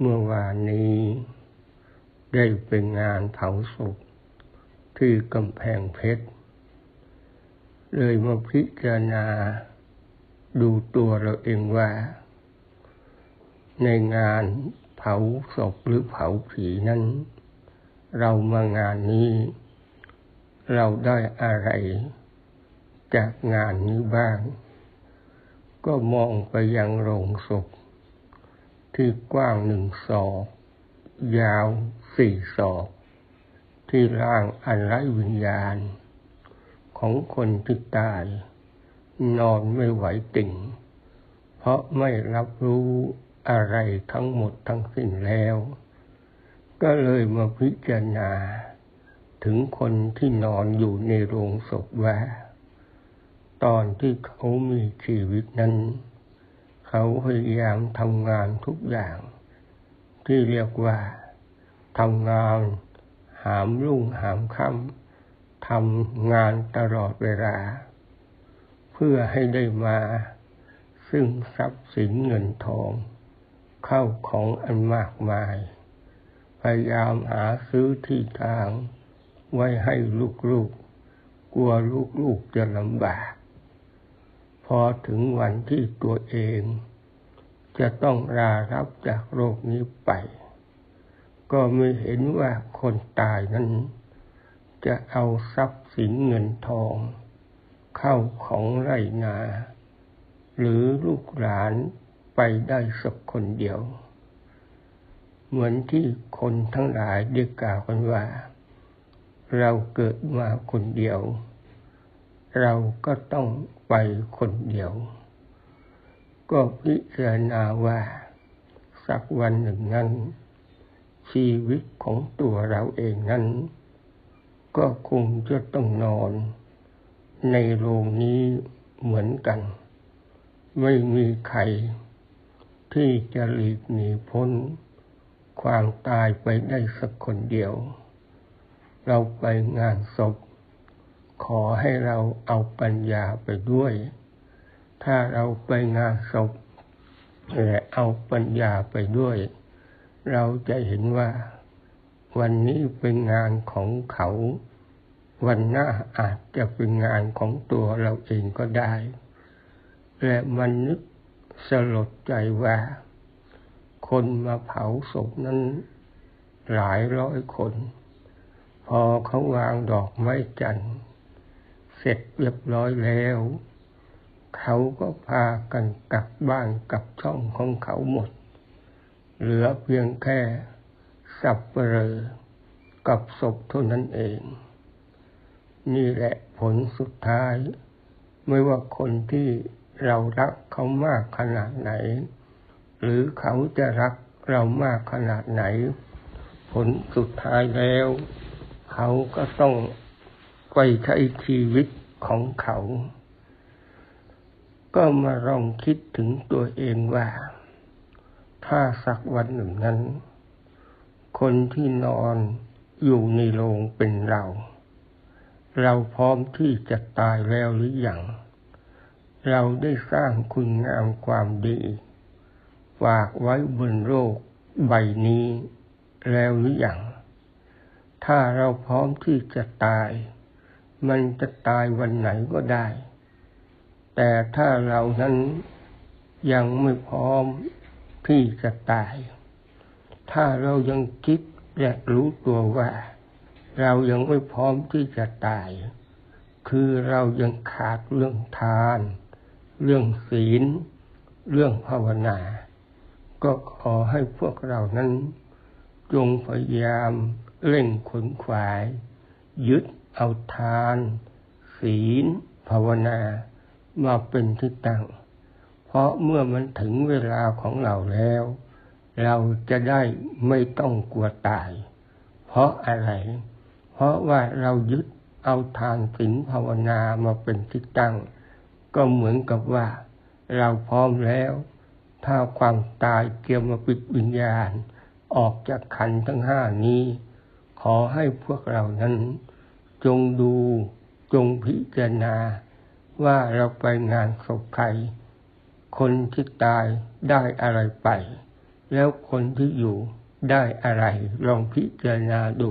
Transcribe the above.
เมื่อวานนี้ ได้เป็นงานเผาศพที่กำแพงเพชร เลยมาพิจารณาดูตัวเราเองว่า ในงานเผาศพหรือเผาผีนั้น เรามางานนี้ เราได้อะไร จากงานนี้บ้าง ก็มองไปยังโรงศพ ที่กว้างหนึ่งศอก ยาวสี่ศอก ที่ร่างอันไร้วิญญาณ ของคนที่ตาย นอนไม่ไหวติ่ง เพราะไม่รับรู้อะไรทั้งหมดทั้งสิ้นแล้ว ก็เลยมาพิจารณา ถึงคนที่นอนอยู่ในโรงศพว่า ตอนที่เขามีชีวิตนั้น เขาพยายามทำงานทุกอย่าง ที่เรียกว่าทำงานหามรุ่งหามค่ำทำงานตลอดเวลา เพื่อให้ได้มา ซึ่งทรัพย์สินเงินทอง เข้าของอันมากมาย พยายามหาซื้อที่ทาง ไว้ให้ลูกๆกลัวลูกๆจะลำบาก พอถึงวันที่ตัวเอง จะต้องลารับจากโลกนี้ไป ก็ไม่เห็นว่าคนตายนั้น จะเอาทรัพย์สินเงินทอง เข้าของไรนา หรือลูกหลานไปได้สักคนเดียว เหมือนที่คนทั้งหลายได้กล่าวกันว่า เราเกิดมาคนเดียว เราก็ต้องไปคนเดียว ก็พิจารณาว่า สักวันหนึ่งนั้น ชีวิตของตัวเราเองนั้น ก็คงจะต้องนอน ในโรงนี้เหมือนกัน ไม่มีใคร ที่จะหลีกหนีพ้น ความตายไปได้สักคนเดียว เราไปงานศพ ขอให้เราเอาปัญญาไปด้วย ถ้าเราไปงานศพและเอาปัญญาไปด้วย เราจะเห็นว่า วันนี้เป็นงานของเขา วันหน้าอาจจะเป็นงานของตัวเราเองก็ได้ และมันนึกสลดใจว่า คนมาเผาศพนั้นหลายร้อยคน พอเขาวางดอกไม้จันทร์ เสร็จเรียบร้อยแล้ว เขาก็พากันกลับบ้านกลับช่องของเขาหมด เหลือเพียงแค่สับเปลอกับศพเท่านั้นเอง นี่แหละผลสุดท้าย ไม่ว่าคนที่เรารักเขามากขนาดไหน หรือเขาจะรักเรามากขนาดไหน ผลสุดท้ายแล้ว เขาก็ต้อง ไปใช้ชีวิตของเขา ก็มาลองคิดถึงตัวเองว่า ถ้าสักวันหนึ่งนั้น คนที่นอนอยู่ในโรงเป็นเรา เราพร้อมที่จะตายแล้วหรืออยังเราได้สร้างคุณงามความดีฝากไว้บนโลกใบนี้แล้วหรืออยังถ้าเราพร้อมที่จะตาย มันจะตายวันไหนก็ได้ แต่ถ้าเรานั้นยังไม่พร้อมที่จะตาย ถ้าเรายังคิดและรู้ตัวว่า เรายังไม่พร้อมที่จะตาย คือเรายังขาดเรื่องทาน เรื่องศีล เรื่องภาวนา ก็ขอให้พวกเรานั้น จงพยายามเร่งขนขวาย ยึด เอาทาน ศีล ภาวนา มาเป็นที่ตั้ง เพราะเมื่อมันถึงเวลาของเราแล้ว เราจะได้ไม่ต้องกลัวตาย เพราะอะไร เพราะว่าเรายึดเอาทานศีลภาวนามาเป็นที่ตั้ง ก็เหมือนกับว่า เราพร้อมแล้ว ถ้าความตายเกี่ยวมาปิดวิญญาณ ออกจากขันทั้งห้านี้ ขอให้พวกเรานั้น จงดูจงพิจารณาว่าเราไปงานศพใคร คนที่ตายได้อะไรไป แล้วคนที่อยู่ได้อะไรลองพิจารณาดู